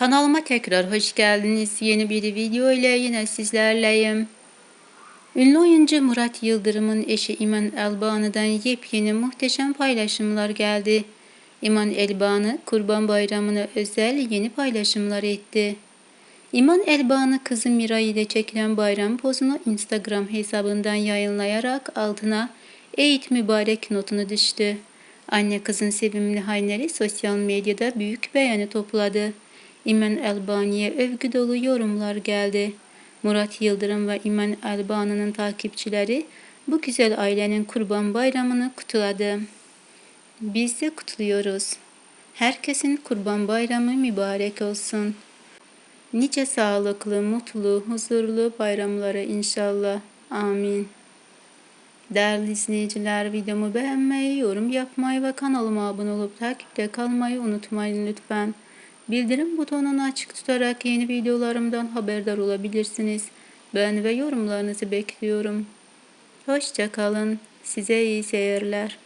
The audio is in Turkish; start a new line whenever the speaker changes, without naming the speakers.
Kanalıma tekrar hoş geldiniz. Yeni bir video ile yine sizlerleyim. Ünlü oyuncu Murat Yıldırım'ın eşi İman Elbanı'dan yepyeni muhteşem paylaşımlar geldi. İman Elbanı Kurban Bayramı'na özel yeni paylaşımlar etti. İman Elbanı kızı Miray ile çekilen bayram pozunu Instagram hesabından yayınlayarak altına Eid mübarek notunu düştü. Anne kızın sevimli halleri sosyal medyada büyük beğeni topladı. İman Elbani'ye övgü dolu yorumlar geldi. Murat Yıldırım ve İman Elbani'nin takipçileri bu güzel ailenin kurban bayramını kutladı. Biz de kutluyoruz. Herkesin kurban bayramı mübarek olsun. Nice sağlıklı, mutlu, huzurlu bayramları inşallah. Amin. Değerli izleyiciler videomu beğenmeyi, yorum yapmayı ve kanalıma abone olup takipte kalmayı unutmayın lütfen. Bildirim butonunu açık tutarak yeni videolarımdan haberdar olabilirsiniz. Ben ve yorumlarınızı bekliyorum. Hoşça kalın. Size iyi seyirler.